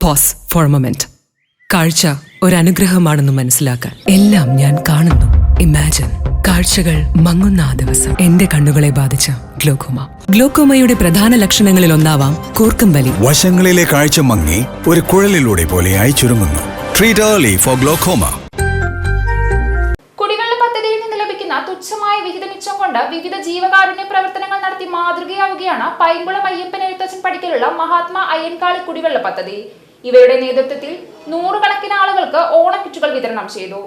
Pose four moment കാഴ്ച അനുഗ്രഹമാണെന്ന് മനസ്സിലാക്കാൻ എല്ലാം ഞാൻ കാണുന്നു. ഇമാജിൻ കാഴ്ചകൾ മങ്ങുന്ന ആ ദിവസം. എന്റെ കണ്ണുകളെ ബാധിച്ച ഗ്ലോക്കോമ. ഗ്ലോക്കോമയുടെ പ്രധാന ലക്ഷണങ്ങളിൽ ഒന്നാവാം കൂർക്കം വലി വശങ്ങളിലെ കാഴ്ച മങ്ങി ഒരു കുഴലിലൂടെ പോലെയായി ചുരുങ്ങുന്നു. ട്രീറ്റ് ഏർലി ഫോർ ഗ്ലോക്കോമ കുടിവെള്ള പദ്ധതിയിൽ നിന്ന് ലഭിക്കുന്ന തുച്ഛമായ വിഹിതമിച്ചം കൊണ്ട് വിവിധ ജീവകാരുണ്യ പ്രവർത്തനങ്ങൾ നടത്തി മാതൃകയാവുകയാണ് പൈങ്കുളം അയ്യപ്പൻ എഴുത്തച്ഛൻ പഠിക്കലുള്ള മഹാത്മാ അയ്യൻകാളി കുടിവെള്ള പദ്ധതി. ഇവരുടെ നേതൃത്വത്തിൽ നൂറുകണക്കിന് ആളുകൾക്ക് ഓണക്കിറ്റുകൾ വിതരണം ചെയ്തു.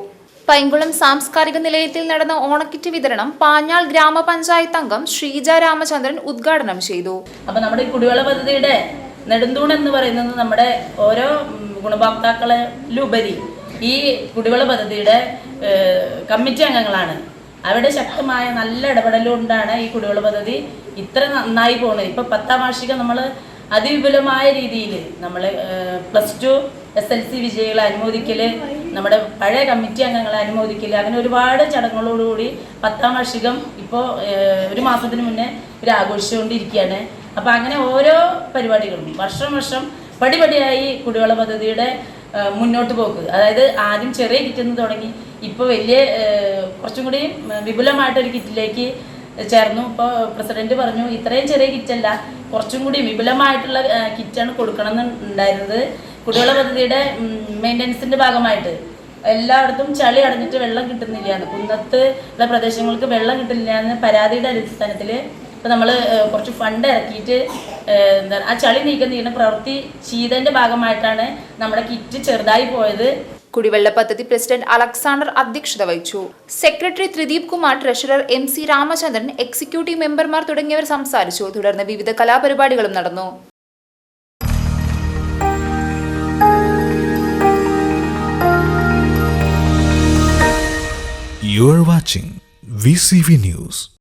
പൈങ്കുളം സാംസ്കാരിക നിലയത്തിൽ നടന്ന ഓണക്കിറ്റ് വിതരണം പാഞ്ഞാൾ ഗ്രാമപഞ്ചായത്ത് അംഗം ശ്രീജ രാമചന്ദ്രൻ ഉദ്ഘാടനം ചെയ്തു. അപ്പൊ നമ്മുടെ ഈ കുടിവെള്ള പദ്ധതിയുടെ നെടുന്തൂൺ എന്ന് പറയുന്നത് നമ്മുടെ ഓരോ ഗുണഭോക്താക്കളിലുപരി ഈ കുടിവെള്ള പദ്ധതിയുടെ ഏഹ്, കമ്മിറ്റി അംഗങ്ങളാണ്. അവരുടെ ശക്തമായ നല്ല ഇടപെടലുകൊണ്ടാണ് ഈ കുടിവെള്ള പദ്ധതി ഇത്ര നന്നായി പോകുന്നത് ഇപ്പൊ പത്താം വാർഷികം നമ്മൾ അതിവിപുലമായ രീതിയിൽ നമ്മൾ plus two S L C വിജയികളെ അനുമോദിക്കൽ നമ്മുടെ പഴയ കമ്മിറ്റി അംഗങ്ങളെ അനുമോദിക്കൽ അങ്ങനെ ഒരുപാട് ചടങ്ങുകളോടുകൂടി പത്താം വാർഷികം ഇപ്പോൾ ഒരു മാസത്തിന് മുന്നേ ഒരു ആഘോഷിച്ചുകൊണ്ടിരിക്കുകയാണ് അപ്പോൾ അങ്ങനെ ഓരോ പരിപാടികളും വർഷം വർഷം പടിപടിയായി കുടിവെള്ള പദ്ധതിയുടെ മുന്നോട്ട് പോക്ക്. അതായത് ആദ്യം ചെറിയ നിന്ന് തുടങ്ങി ഇപ്പോൾ വലിയ കുറച്ചും കൂടി വിപുലമായിട്ടൊരു കിറ്റിലേക്ക് ചേർന്നു. ഇപ്പോൾ പ്രസിഡന്റ് പറഞ്ഞു ഇത്രയും ചെറിയ കിറ്റല്ല കുറച്ചും കൂടി വിപുലമായിട്ടുള്ള കിറ്റാണ് കൊടുക്കണം എന്നുണ്ടായിരുന്നത് കുടിവെള്ള പദ്ധതിയുടെ മെയിന്റനൻസിന്റെ ഭാഗമായിട്ട് എല്ലായിടത്തും ചളി അടഞ്ഞിട്ട് വെള്ളം കിട്ടുന്നില്ലയാണ്. കുന്നത്ത് ഉള്ള പ്രദേശങ്ങൾക്ക് വെള്ളം കിട്ടുന്നില്ല എന്ന് പരാതിയുടെ അടിസ്ഥാനത്തിൽ ഇപ്പോൾ നമ്മൾ കുറച്ച് ഫണ്ട് ഇറക്കിയിട്ട് എന്താ ആ ചളി നീക്കം ചെയ്യുന്ന പ്രവൃത്തി ചെയ്തതിന്റെ ഭാഗമായിട്ടാണ് നമ്മുടെ കിറ്റ് ചെറുതായി പോയത്. കുടിവെള്ള പദ്ധതി പ്രസിഡന്റ് അലക്സാണ്ടർ അധ്യക്ഷത വഹിച്ചു. Secretary Thrideep Kumar treasurer M C Ramachandran executive മെമ്പർമാർ തുടങ്ങിയവർ സംസാരിച്ചു. തുടർന്ന് വിവിധ കലാപരിപാടികളും നടന്നു. You are watching VCV News.